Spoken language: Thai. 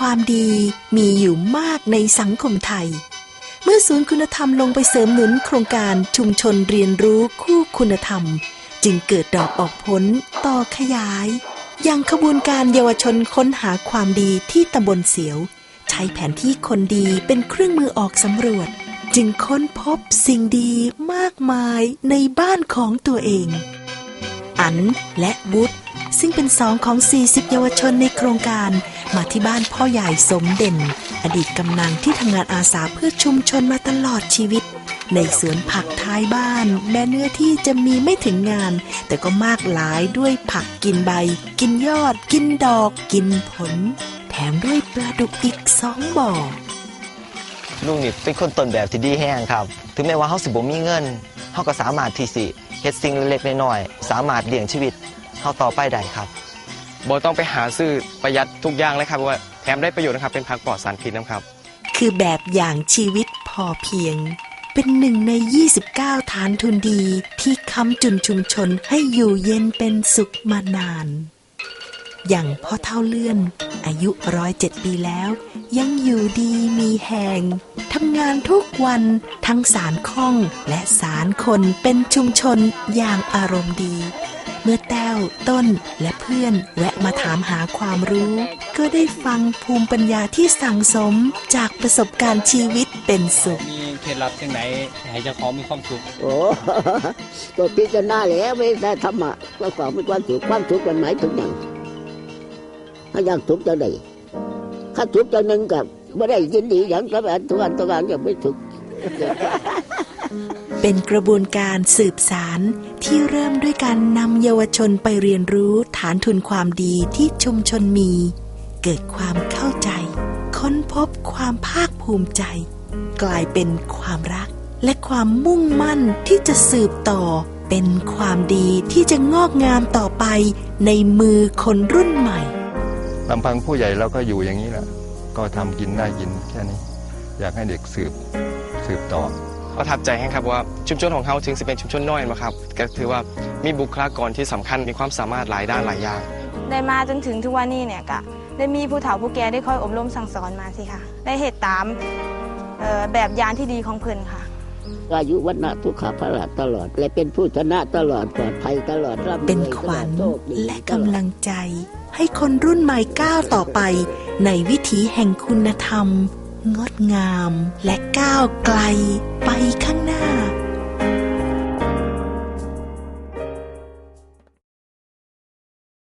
ความดีมีอยู่มากในสังคมไทย เมื่อศูนย์คุณธรรมลงไปเสริมหนุนโครงการชุมชนเรียนรู้คู่คุณธรรม จึงเกิดดอกออกผลต่อขยาย อย่างขบวนการเยาวชนค้นหาความดีที่ตำบลเสียว ใช้แผนที่คนดีเป็นเครื่องมือออกสำรวจ จึงค้นพบสิ่งดีมากมายในบ้านของตัวเอง อันและวุฒซึ่งเป็นสองของ 40 เยาวชนในโครงการ มาที่บ้านพ่อใหญ่สมเด่น อดีตกำนันที่ทำงานอาสาเพื่อชุมชนมาตลอดชีวิต ในสวนผักท้ายบ้าน แม้เนื้อที่จะมีไม่ถึงงาน แต่ก็มากหลายด้วยผักกินใบ กินยอด กินดอก กินผล แถมด้วยปลาดุกอีกสองบ่อลุงนี่เป็นคนต้นแบบที่ดีแห้งครับ ถึงแม้ว่าเฮาสิบ่มีเงินเฮาก็สามารถที่สิเฮ็ดสิ่งเล็กๆน้อยๆสามารถเลี้ยงชีวิตเฮาต่อไปได้ครับ บต้องไปหาซื้อประหยัดทุกอย่างเลยครับว่าแถมได้ประโยชน์นะครับเป็นผักปลอดสารพิษนะครับ คือแบบอย่างชีวิตพอเพียง เป็นหนึ่งใน 29 ฐานทุนดีที่ค้ำจุนชุมชนให้อยู่เย็นเป็นสุขมานาน อย่างพ่อเท่าเลื่อน อายุร้อยเจ็ดปีแล้ว ยังอยู่ดีมีแหงทำงานทุกวันทั้งสารข้องและสารคนเป็นชุมชนอย่างอารมณ์ดี เมื่อแต้วต้นและ พื่อนแวะมาถามหาความรู้ ก็ได้ฟังภูมิปัญญาที่สั่งสมจากประสบการณ์ชีวิตเป็นสุข มีเคล็ดลับจังไหนให้เจ้าของมีความสุข โอ้ตัวพิจารณาแล้วไม่ได้ธรรมะก็ขอมีความสุขความสุขมันหมายถึงอย่างถ้าอยากทุกข์จะได้ถ้าทุกข์จะหนึ่งกับไม่ได้ยินดีอย่างกับอันตัวอันตัวอันยังไม่ทุกข์ เป็นกระบวนการสืบสารที่เริ่มด้วยการนำเยาวชนไปเรียนรู้ฐานทุนความดีที่ชุมชนมี เกิดความเข้าใจ ค้นพบความภาคภูมิใจ กลายเป็นความรัก และความมุ่งมั่นที่จะสืบต่อ เป็นความดีที่จะงอกงามต่อไปในมือคนรุ่นใหม่ลำพังผู้ใหญ่เราก็อยู่อย่างนี้แหละก็ทำกินได้กินแค่นี้ อยากให้เด็กสืบสืบต่อ ประทับใจให้ครับว่าชุมชนของเขาถึงจะเป็นชุมชนน้อยนะครับก็ถือว่ามีบุคลากรที่สำคัญมีความสามารถหลายด้านหลายอย่างได้มาจนถึงทุกวันนี้เนี่ยก็ได้มีผู้เฒ่าผู้แก่ได้คอยอบรมสั่งสอนมาสิค่ะ ได้เหตุตามเอ่อแบบอย่างที่ดีของเพิ่นค่ะอายุวัฒนะทุกขาภละตลอด และเป็นผู้ชนะตลอดปลอดภัยตลอดร่ำรวยเป็นขวัญตลอดโชคดีและตกำอดลังใจ ให้คนรุ่นใหม่ก้าวต่อไป ในวิถีแห่งคุณธรรม งดงามและก้าวไกล ลีข้างหน้า